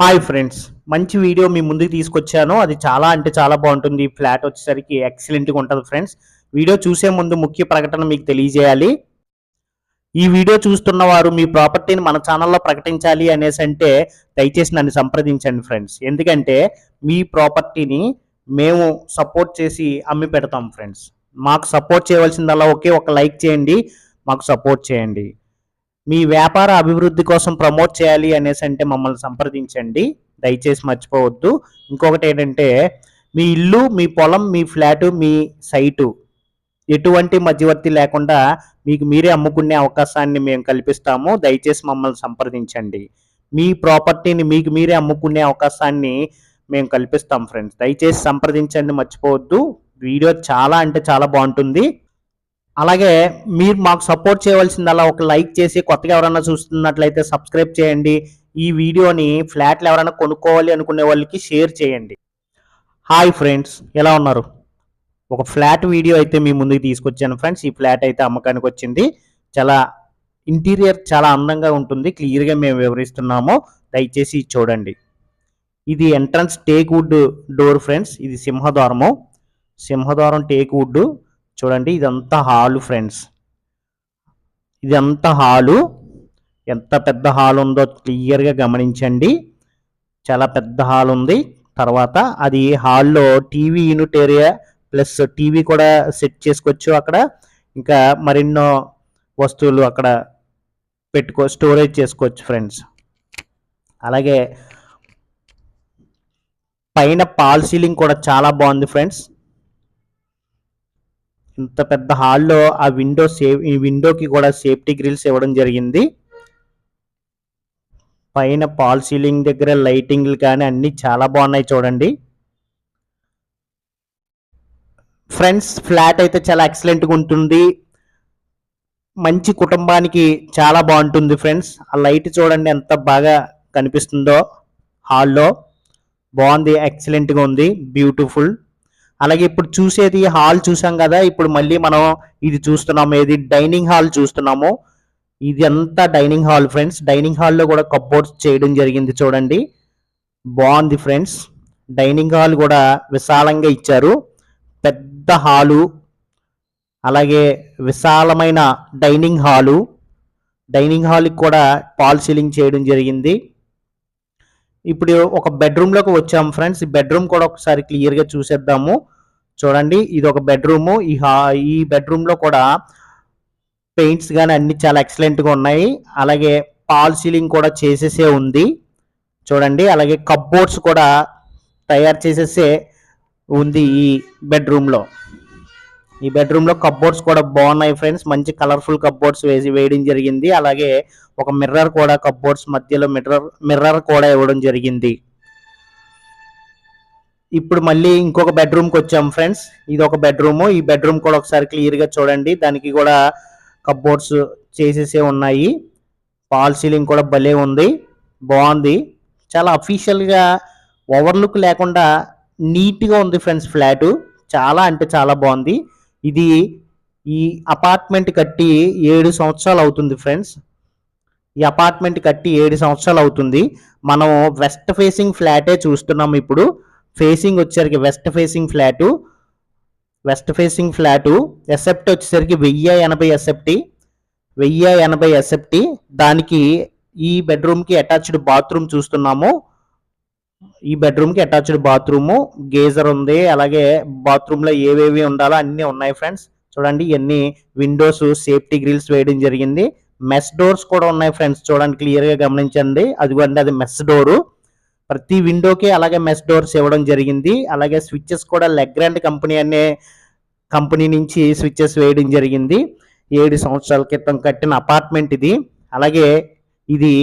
Hi friends మంచి video మీ ముందుకు తీసుకొచ్చాను. అది చాలా అంటే చాలా బాగుంటుంది. ఫ్లాట్ వచ్చేసరికి ఎక్సలెంట్గా ఉంటుంది ఫ్రెండ్స్. వీడియో చూసే ముందు ముఖ్య ప్రకటన మీకు తెలియజేయాలి. ఈ వీడియో చూస్తున్న వారు మీ ప్రాపర్టీని మన ఛానల్లో ప్రకటించాలి అనేసి అంటే దయచేసి నన్ను సంప్రదించండి ఫ్రెండ్స్. ఎందుకంటే మీ ప్రాపర్టీని మేము సపోర్ట్ చేసి అమ్మి పెడతాం ఫ్రెండ్స్. మాకు సపోర్ట్ చేయవలసిందల్లా ఒకే ఒక లైక్ చేయండి మాకు సపోర్ట్ చేయండి. మీ వ్యాపార అభివృద్ధి కోసం ప్రమోట్ చేయాలి అనేసి అంటే మమ్మల్ని సంప్రదించండి. దయచేసి మర్చిపోవద్దు. ఇంకొకటి ఏంటంటే మీ ఇల్లు మీ పొలం మీ ఫ్లాటు మీ సైటు ఎటువంటి మధ్యవర్తి లేకుండా మీకు మీరే అమ్ముకునే అవకాశాన్ని మేము కల్పిస్తాము. దయచేసి మమ్మల్ని సంప్రదించండి. మీ ప్రాపర్టీని మీకు మీరే అమ్ముకునే అవకాశాన్ని మేము కల్పిస్తాం ఫ్రెండ్స్. దయచేసి సంప్రదించండి మర్చిపోవద్దు. వీడియో చాలా అంటే చాలా బాగుంటుంది. అలాగే మీరు మాకు సపోర్ట్ చేయవలసిందల్లా ఒక లైక్ చేసి కొత్తగా ఎవరైనా చూస్తున్నట్లయితే సబ్స్క్రైబ్ చేయండి. ఈ వీడియోని ఫ్లాట్లు ఎవరైనా కొనుక్కోవాలి అనుకునే వాళ్ళకి షేర్ చేయండి. హాయ్ ఫ్రెండ్స్ ఎలా ఉన్నారు? ఒక ఫ్లాట్ వీడియో అయితే మీ ముందుకు తీసుకొచ్చాను ఫ్రెండ్స్. ఈ ఫ్లాట్ అయితే అమ్మకానికి వచ్చింది. చాలా ఇంటీరియర్ చాలా అందంగా ఉంటుంది. క్లియర్గా మేము వివరిస్తున్నాము. దయచేసి ఇది చూడండి. ఇది entrance teak wood door friends. ఇది సింహద్వారము. సింహద్వారం టేక్ వుడ్ చూడండి ఇదంతా హాలు ఫ్రెండ్స్. ఇదంతా హాలు. ఎంత పెద్ద హాల్ ఉందో క్లియర్గా గమనించండి. చాలా పెద్ద హాల్ ఉంది. తర్వాత అది హాల్లో TV unit area plus TV కూడా సెట్ చేసుకోవచ్చు అక్కడ. ఇంకా మరెన్నో వస్తువులు అక్కడ పెట్టుకో స్టోరేజ్ చేసుకోవచ్చు ఫ్రెండ్స్. అలాగే పైన పాల్ సీలింగ్ కూడా చాలా బాగుంది ఫ్రెండ్స్. ఇంత పెద్ద హాల్లో ఆ విండో సేవ్ ఈ విండోకి కూడా సేఫ్టీ గ్రిల్స్ ఇవ్వడం జరిగింది. పైన పాల్ సీలింగ్ దగ్గర లైటింగ్లు కానీ అన్నీ చాలా బాగున్నాయి చూడండి. ఫ్రెండ్స్ ఫ్లాట్ అయితే చాలా ఎక్సలెంట్గా ఉంటుంది. మంచి కుటుంబానికి చాలా బాగుంటుంది ఫ్రెండ్స్. ఆ లైట్ చూడండి ఎంత బాగా కనిపిస్తుందో హాల్లో. బాగుంది ఎక్సలెంట్గా ఉంది బ్యూటిఫుల్. అలాగే ఇప్పుడు చూసేది హాల్ చూసాం కదా ఇప్పుడు మళ్ళీ మనం ఇది చూస్తున్నాము ఏది డైనింగ్ హాల్ చూస్తున్నాము. ఇది అంతా డైనింగ్ హాల్ ఫ్రెండ్స్. డైనింగ్ హాల్లో కూడా కప్బోర్డ్స్ చేయడం జరిగింది చూడండి. బాగుంది ఫ్రెండ్స్. డైనింగ్ హాల్ కూడా విశాలంగా ఇచ్చారు. పెద్ద హాలు అలాగే విశాలమైన డైనింగ్ హాలు. డైనింగ్ హాల్కి కూడా పాల్ సీలింగ్ చేయడం జరిగింది. ఇప్పుడు ఒక బెడ్రూమ్లోకి వచ్చాము ఫ్రెండ్స్ ఈ బెడ్రూమ్ కూడా ఒకసారి క్లియర్గా చూసేద్దాము. చూడండి ఇది ఒక బెడ్రూము ఈ హా ఈ బెడ్రూమ్లో కూడా పెయింట్స్ కానీ అన్ని చాలా ఎక్సలెంట్గా ఉన్నాయి. అలాగే పాల్ సీలింగ్ కూడా చేసేసే ఉంది. చూడండి అలాగే కప్బోర్డ్స్ కూడా తయారు చేసేసే ఉంది ఈ బెడ్రూమ్లో ఈ బెడ్రూమ్లో కప్బోర్డ్స్ కూడా బాగున్నాయి ఫ్రెండ్స్ మంచి కలర్ఫుల్ కప్బోర్డ్స్ వేసి వేయడం జరిగింది. అలాగే ఒక మిర్రర్ కూడా కప్బోర్డ్స్ మధ్యలో మిర్రర్ మిర్రర్ కూడా ఇవ్వడం జరిగింది. ఇప్పుడు మళ్ళీ ఇంకొక బెడ్రూమ్కి వచ్చాం ఫ్రెండ్స్ ఇది ఒక బెడ్రూమ్ ఈ బెడ్రూమ్ కూడా ఒకసారి క్లియర్గా చూడండి. దానికి కూడా కప్బోర్డ్స్ చేసేసే ఉన్నాయి. పాల్ సీలింగ్ కూడా భలే ఉంది. బాగుంది. చాలా అఫీషియల్గా ఓవర్లుక్ లేకుండా నీట్గా ఉంది ఫ్రెండ్స్ ఫ్లాటు చాలా అంటే చాలా బాగుంది. ఇది ఈ అపార్ట్మెంట్ కట్టి ఏడు సంవత్సరాలు అవుతుంది ఫ్రెండ్స్ ఈ అపార్ట్మెంట్ కట్టి ఏడు సంవత్సరాలు అవుతుంది. మనం వెస్ట్ ఫేసింగ్ ఫ్లాటే చూస్తున్నాం ఇప్పుడు. ఫేసింగ్ వచ్చేసరికి west facing flat west facing flat SFT వచ్చేసరికి వెయ్యి ఎనభై ఎసెప్టీ వెయ్యి ఎనభై ఎసెప్టీ దానికి ఈ బెడ్రూమ్కి అటాచ్డ్ బాత్రూమ్ చూస్తున్నాము. ఈ బెడ్రూమ్కి అటాచ్డ్ బాత్రూము గేజర్ ఉంది అలాగే బాత్రూంలో ఏవేవి ఉండాలో అన్నీ ఉన్నాయి ఫ్రెండ్స్ చూడండి ఇవన్నీ విండోస్ సేఫ్టీ గ్రిల్స్ వేయడం జరిగింది. మెస్ డోర్స్ కూడా ఉన్నాయి ఫ్రెండ్స్ చూడండి క్లియర్గా గమనించండి. అదిగోండి అది మెస్ డోరు ప్రతి విండోకి అలాగే మెస్ డోర్స్ ఇవ్వడం జరిగింది. అలాగే స్విచ్చెస్ కూడా లెగ్రాండ్ కంపెనీ అనే కంపెనీ నుంచి స్విచ్చెస్ వేయడం జరిగింది. ఏడు సంవత్సరాల క్రితం కట్టిన అపార్ట్మెంట్ ఇది. అలాగే ఇది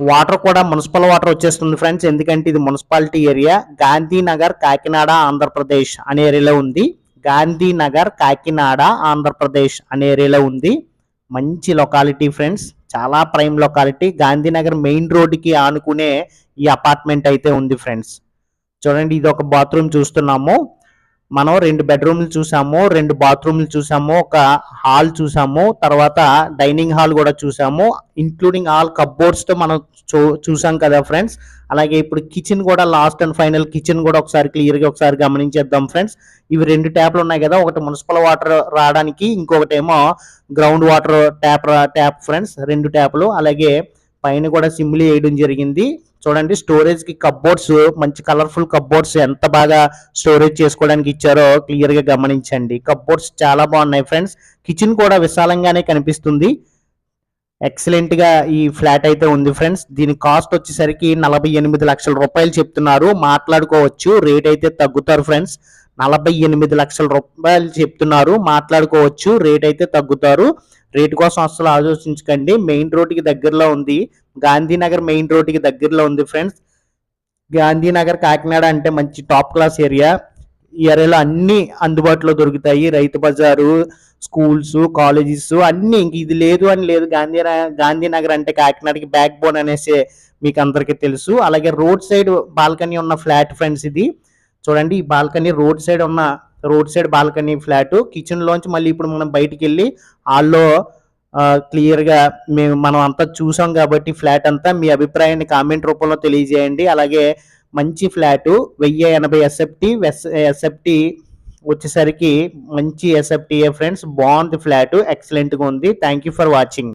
వాటర్ కూడా మున్సిపల్ వాటర్ వచ్చేస్తుంది ఫ్రెండ్స్. ఎందుకంటే ఇది మున్సిపాలిటీ ఏరియా. గాంధీనగర్ కాకినాడ ఆంధ్రప్రదేశ్ అనే ఏరియాలో ఉంది. గాంధీనగర్ కాకినాడ ఆంధ్రప్రదేశ్ అనే ఏరియాలో ఉంది. మంచి లొకాలిటీ ఫ్రెండ్స్. చాలా ప్రైమ్ లొకాలిటీ గాంధీనగర్ మెయిన్ రోడ్డుకి ఆనుకునే ఈ అపార్ట్మెంట్ అయితే ఉంది ఫ్రెండ్స్. చూడండి ఇది ఒక బాత్రూమ్ చూస్తున్నాము. మనం రెండు బెడ్రూమ్లు చూసాము రెండు బాత్రూమ్లు చూసాము ఒక హాల్ చూసాము తర్వాత డైనింగ్ హాల్ కూడా చూసాము ఇంక్లూడింగ్ ఆల్ కప్బోర్డ్స్తో మనం చూ చూసాం కదా ఫ్రెండ్స్ అలాగే ఇప్పుడు కిచెన్ కూడా లాస్ట్ అండ్ ఫైనల్ కిచెన్ కూడా ఒకసారి క్లియర్గా ఒకసారి గమనించేద్దాం ఫ్రెండ్స్ ఇవి రెండు ట్యాప్లు ఉన్నాయి కదా ఒకటి మున్సిపల్ వాటర్ రావడానికి ఇంకొకటి ఏమో ground water tap tap friends రెండు ట్యాప్లు అలాగే పైన కూడా సిమ్లీ వేయడం జరిగింది. చూడండి స్టోరేజ్కి కప్బోర్డ్స్ మంచి కలర్ఫుల్ కప్బోర్డ్స్ ఎంత బాగా స్టోరేజ్ చేసుకోవడానికి ఇచ్చారో క్లియర్గా గమనించండి. కప్బోర్డ్స్ చాలా బాగున్నాయి ఫ్రెండ్స్ కిచెన్ కూడా విశాలంగానే కనిపిస్తుంది. ఎక్సలెంట్గా ఈ ఫ్లాట్ అయితే ఉంది ఫ్రెండ్స్ దీని కాస్ట్ వచ్చేసరికి నలభై ఎనిమిది లక్షల రూపాయలు చెప్తున్నారు. మాట్లాడుకోవచ్చు. రేట్ అయితే తగ్గుతారు ఫ్రెండ్స్ నలభై ఎనిమిది లక్షల రూపాయలు చెప్తున్నారు. మాట్లాడుకోవచ్చు. రేట్ అయితే తగ్గుతారు. రేటు కోసం అసలు ఆలోచించకండి. మెయిన్ రోడ్డుకి దగ్గరలో ఉంది. గాంధీనగర్ మెయిన్ రోడ్డుకి దగ్గరలో ఉంది ఫ్రెండ్స్. గాంధీనగర్ కాకినాడ అంటే మంచి టాప్ క్లాస్ ఏరియా. ఈ ఏరియాలో అన్ని అందుబాటులో దొరుకుతాయి. రైతు బజారు స్కూల్స్ కాలేజెస్ అన్నీ ఇంక ఇది లేదు అని లేదు. గాంధీ గాంధీనగర్ అంటే కాకినాడకి బ్యాక్ బోన్ అనేసి మీకు అందరికీ తెలుసు. అలాగే రోడ్ సైడ్ బాల్కనీ ఉన్న ఫ్లాట్ ఫ్రెండ్స్ ఇది. చూడండి ఈ బాల్కనీ రోడ్ సైడ్ ఉన్న road side balcony flat. Kitchen లోంచి మళ్ళీ ఇప్పుడు మనం బయటికి వెళ్ళి హాల్లో క్లియర్గా మేము మనం అంతా చూసాం కాబట్టి ఫ్లాట్ అంతా మీ అభిప్రాయాన్ని కామెంట్ రూపంలో తెలియజేయండి. అలాగే మంచి ఫ్లాటు వెయ్యి ఎనభై ఎస్ఎఫ్టి ఎస్ఎఫ్టి వచ్చేసరికి మంచి ఎస్ఎఫ్టీఏ ఫ్రెండ్స్. బాగుంది ఫ్లాట్ ఎక్సలెంట్గా ఉంది. Thank you for watching.